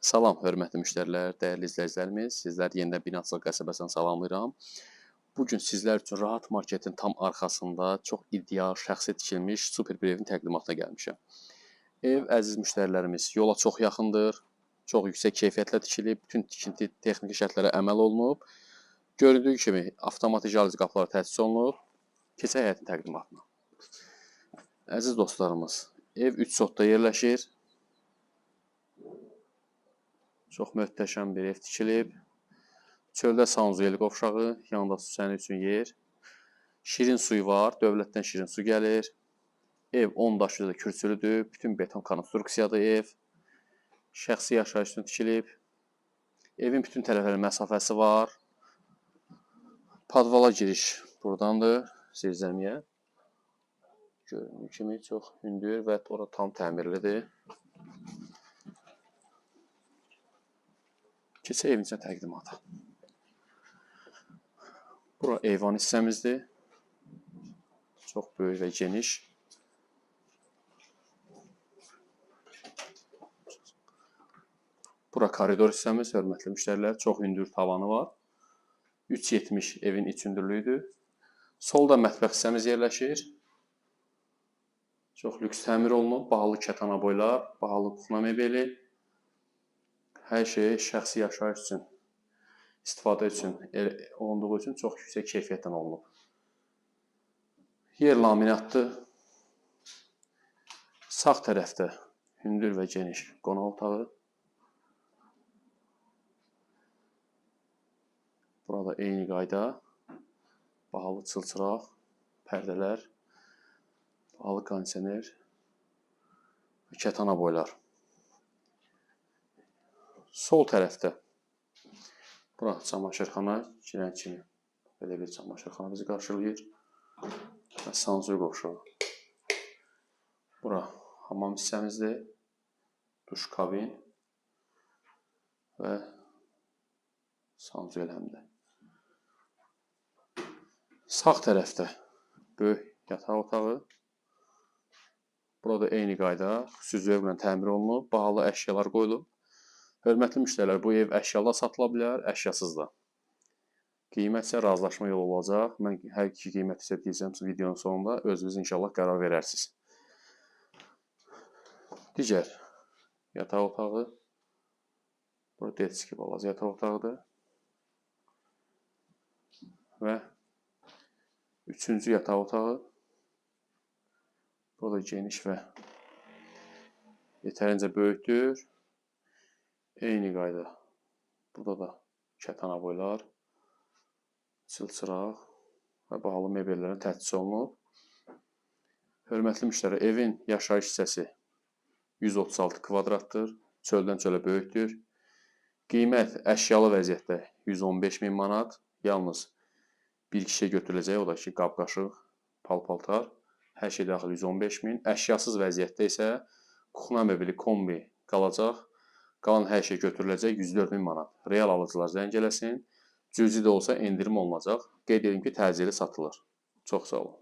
Salam, hörmətli müştərilər, dəyərli izləyicilərimiz. Sizləri yenidən Binançılıq qəsəbəsindən salamlayıram. Bu gün sizlər üçün Rahat Marketin tam arxasında çox ideal, şəxsi tikilmiş super bir evin təqdimatına gəlmişəm. Ev əziz müştərilərimiz yola çox yaxındır. Çox yüksək keyfiyyətlə tikilib, bütün tikinti texniki şərtlərə əməl olunub. Göründüyü kimi avtomatik jaluzi qapıları təchiz olunub. Keçək həyətin təqdimatına. Əziz dostlarımız, ev 3 sotda yerləşir. Çox möhtəşəm bir ev tikilib. Çöldə Sanzuyel qovşağı, yanında su sənin üçün yer. Şirin suyu var, dövlətdən şirin su gəlir. Ev 10 daş üzrə kürsülüdür, bütün beton konstruksiyadır ev. Şəxsi yaşayış üçün tikilib. Evin bütün tərəflərinin məsafəsi var. Padvala giriş buradandır, zirzəmiyə. Göründüyü kimi çox hündür və ora tam təmirlidir. Keçək evin içə təqdimata. Bura eyvan hissəmizdir. Çox böyük və geniş. Bura koridor hissəmiz, hörmətli müştərilər. Çox hündür tavanı var. 3.70 evin iç hündürlüyüdür. Solda mətbəx hissəmiz yerləşir. Çox lüks təmir olunub. Bahalı kətana boylar, bahalı kuxna mebeli. Hər şey şəxsi yaşayış üçün, istifadə üçün el- olunduğu üçün çox yüksək keyfiyyətdən olunub. Yer laminatdır. Sağ tərəfdə hündür və geniş qonaq otağı. Burada eyni qayda bahalı çılçıraq, pərdələr, bahalı kondisioner və kətana boylar. Sol tərəfdə bura çamaşırxana girən kimi belə bir çamaşırxana bizi qarşılayır. Və sanzur qovşağı. Bura hamam hissəmizdir. Duş kabin və sanzur həm də. Sağ tərəfdə böyük yataq otağı. Burada eyni qayda xüsusi zövqlə təmir olunub, bahalı əşyalar qoyulub. Hörmətli müştərilər, bu ev əşyalı da satıla bilər, əşyasız da. Qiymət isə razılaşma yolu olacaq. Mən hər iki qiyməti isə deyəcəm videonun sonunda özünüz inşallah qərar verərsiniz. Digər yataq otağı. Burada detski balaca yataq otağıdır. Və üçüncü yataq otağı. Burada geniş və yetərincə böyükdür. Eyni qayda. Burada da kətana boylar, çılçıraq və bahalı mebellərin təchiz olunub. Hörmətli müştəri, evin yaşayış hissəsi 136 kvadratdır. Çöldən çölə böyükdür. Qiymət əşyalı vəziyyətdə 115 min manat. Yalnız bir kişiyə götürüləcək, o da ki, qab-qaşıq, pal-paltar. Hər şey daxil 115 min. Əşyasız vəziyyətdə isə kuxna mebeli kombi qalacaq. Qalan hər şey götürüləcək 104 min manat. Real alıcılar zəng eləsin. Cüzi də olsa endirim olunacaq. Qeyd edim ki, təcili satılır. Çox sağ olun.